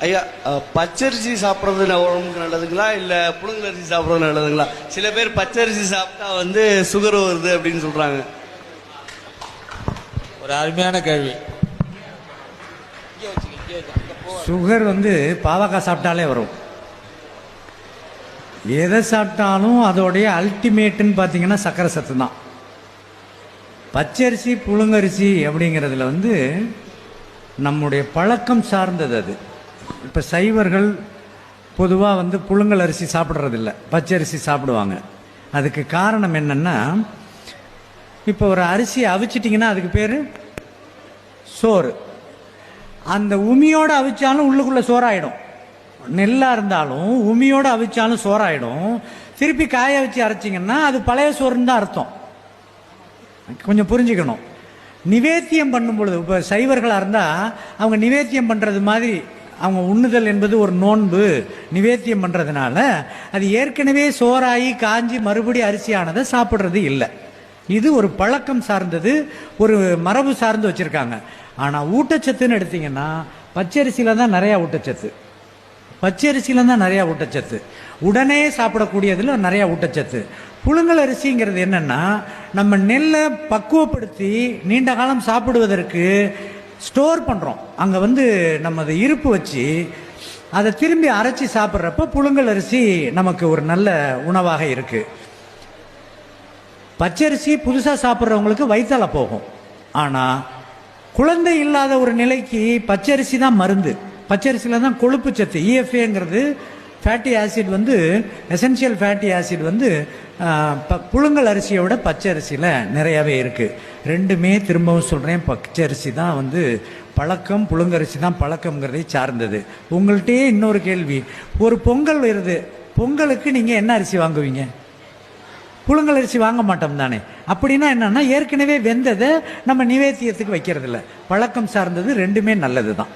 ஐயா பச்சரிசி சாப்பிட்றது உடம்புக்கு நல்லதுங்களா? இல்லை புழுங்கலரிசி சாப்பிட்றது நல்லதுங்களா? சில பேர் பச்சரிசி சாப்பிட்டா வந்து சுகர் வருது அப்படின்னு சொல்றாங்க. ஒரு அருமையான கேள்வி. சுகர் வந்து பாவக்காய் சாப்பிட்டாலே வரும். எதை சாப்பிட்டாலும் அதோடைய அல்டிமேட்டுன்னு பார்த்தீங்கன்னா சக்கரை சத்து தான். பச்சரிசி புழுங்கரிசி அப்படிங்கிறதுல வந்து நம்முடைய பழக்கம் சார்ந்தது அது. இப்போ சைவர்கள் பொதுவாக வந்து புழுங்கல் அரிசி சாப்பிட்றதில்ல. பச்சரிசி சாப்பிடுவாங்க. அதுக்கு காரணம் என்னென்னா இப்போ ஒரு அரிசியை அவிச்சிட்டிங்கன்னா அதுக்கு பேர் சோறு. அந்த உமியோடு அவிச்சாலும் உள்ளுக்குள்ளே சோறாயிடும். நெல்லாக இருந்தாலும் உமியோடு அவிச்சாலும் சோறாயிடும். திருப்பி காய வச்சு அரைச்சிங்கன்னா அது பழைய சோறுன்னு தான் அர்த்தம். கொஞ்சம் புரிஞ்சுக்கணும். நிவேத்தியம் பண்ணும் பொழுது இப்போ சைவர்களாக இருந்தால் அவங்க நிவேத்தியம் பண்ணுறது மாதிரி அவங்க உண்ணுதல் என்பது ஒரு நோன்பு நிவேத்தியம் பண்ணுறதுனால அது ஏற்கனவே சோறாகி காஞ்சி மறுபடி அரிசியானதை சாப்பிட்றது இல்லை. இது ஒரு பழக்கம் சார்ந்தது ஒரு மரபு சார்ந்து வச்சுருக்காங்க. ஆனால் ஊட்டச்சத்துன்னு எடுத்திங்கன்னா பச்சரிசியில் தான் நிறையா ஊட்டச்சத்து. பச்சரிசியில் தான் நிறையா ஊட்டச்சத்து. உடனே சாப்பிடக்கூடியதில் நிறையா ஊட்டச்சத்து. புழுங்கல் அரிசிங்கிறது என்னன்னா நம்ம நெல்லை பக்குவப்படுத்தி நீண்ட காலம் சாப்பிடுவதற்கு ஸ்டோர் பண்ணுறோம் அங்கே வந்து நம்ம அதை இருப்பு வச்சு அதை திரும்பி அரைச்சி சாப்பிட்றப்ப புழுங்கல் அரிசி நமக்கு ஒரு நல்ல உணவாக இருக்குது பச்சரிசி புதுசாக சாப்பிட்றவங்களுக்கு வயிற்றால போகும். ஆனால் குழந்தை இல்லாத ஒரு நிலைக்கு பச்சரிசி தான் மருந்து. பச்சரிசியில் தான் கொழுப்பு சத்து இஎஃப்ஏங்கிறது ஃபேட்டி ஆசிட் வந்து எசென்ஷியல் ஃபேட்டி ஆசிட் வந்து ப- புழுங்கல் அரிசியை விட பச்சரிசியில் நிறையாவே இருக்குது ரெண்டுமே திரும்பவும் சொல்கிறேன் பச்சரிசி தான் வந்து பழக்கம் புழுங்கரிசி தான் பழக்கம்ங்கிறதை சார்ந்தது. உங்கள்கிட்டயே இன்னொரு கேள்வி. ஒரு பொங்கல் வருது. பொங்கலுக்கு நீங்கள் என்ன அரிசி வாங்குவீங்க? புழுங்கல் அரிசி வாங்க மாட்டோம் தானே. அப்படின்னா என்னன்னா ஏற்கனவே வெந்ததை நம்ம நிவேத்தியத்துக்கு வைக்கிறதில்ல. பழக்கம் சார்ந்தது ரெண்டுமே நல்லது தான்